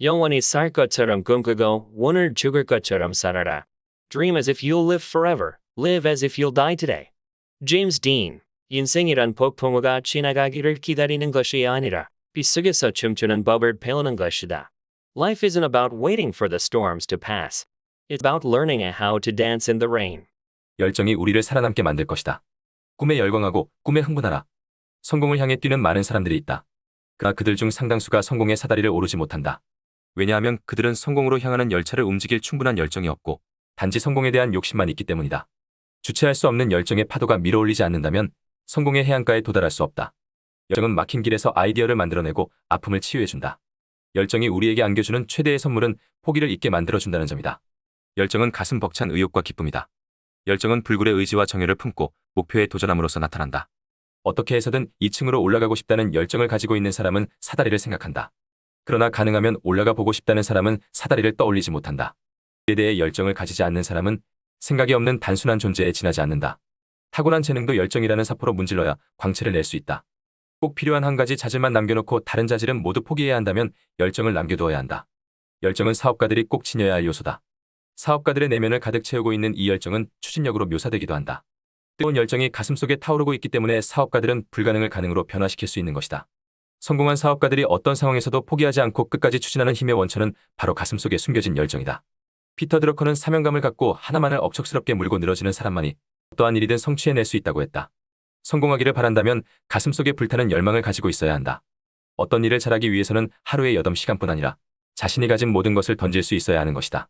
영원히 살 것처럼 꿈꾸고 오늘 죽을 것처럼 살아라. Dream as if you'll live forever. Live as if you'll die today. James Dean. 인생이란 폭풍우가 지나가기를 기다리는 것이 아니라 빗속에서 춤추는 법을 배우는 것이다. Life isn't about waiting for the storms to pass. It's about learning how to dance in the rain. 열정이 우리를 살아남게 만들 것이다. 꿈에 열광하고 꿈에 흥분하라. 성공을 향해 뛰는 많은 사람들이 있다. 그러나 그들 중 상당수가 성공의 사다리를 오르지 못한다. 왜냐하면 그들은 성공으로 향하는 열차를 움직일 충분한 열정이 없고 단지 성공에 대한 욕심만 있기 때문이다. 주체할 수 없는 열정의 파도가 밀어올리지 않는다면 성공의 해안가에 도달할 수 없다. 열정은 막힌 길에서 아이디어를 만들어내고 아픔을 치유해준다. 열정이 우리에게 안겨주는 최대의 선물은 포기를 잊게 만들어준다는 점이다. 열정은 가슴 벅찬 의욕과 기쁨이다. 열정은 불굴의 의지와 정열을 품고 목표에 도전함으로써 나타난다. 어떻게 해서든 2층으로 올라가고 싶다는 열정을 가지고 있는 사람은 사다리를 생각한다. 그러나 가능하면 올라가 보고 싶다는 사람은 사다리를 떠올리지 못한다. 이에 대해 열정을 가지지 않는 사람은 생각이 없는 단순한 존재에 지나지 않는다. 타고난 재능도 열정이라는 사포로 문질러야 광채를 낼 수 있다. 꼭 필요한 한 가지 자질만 남겨놓고 다른 자질은 모두 포기해야 한다면 열정을 남겨두어야 한다. 열정은 사업가들이 꼭 지녀야 할 요소다. 사업가들의 내면을 가득 채우고 있는 이 열정은 추진력으로 묘사되기도 한다. 뜨거운 열정이 가슴속에 타오르고 있기 때문에 사업가들은 불가능을 가능으로 변화시킬 수 있는 것이다. 성공한 사업가들이 어떤 상황에서도 포기하지 않고 끝까지 추진하는 힘의 원천은 바로 가슴 속에 숨겨진 열정이다. 피터 드러커는 사명감을 갖고 하나만을 억척스럽게 물고 늘어지는 사람만이 어떠한 일이든 성취해낼 수 있다고 했다. 성공하기를 바란다면 가슴 속에 불타는 열망을 가지고 있어야 한다. 어떤 일을 잘하기 위해서는 하루에 8시간뿐 아니라 자신이 가진 모든 것을 던질 수 있어야 하는 것이다.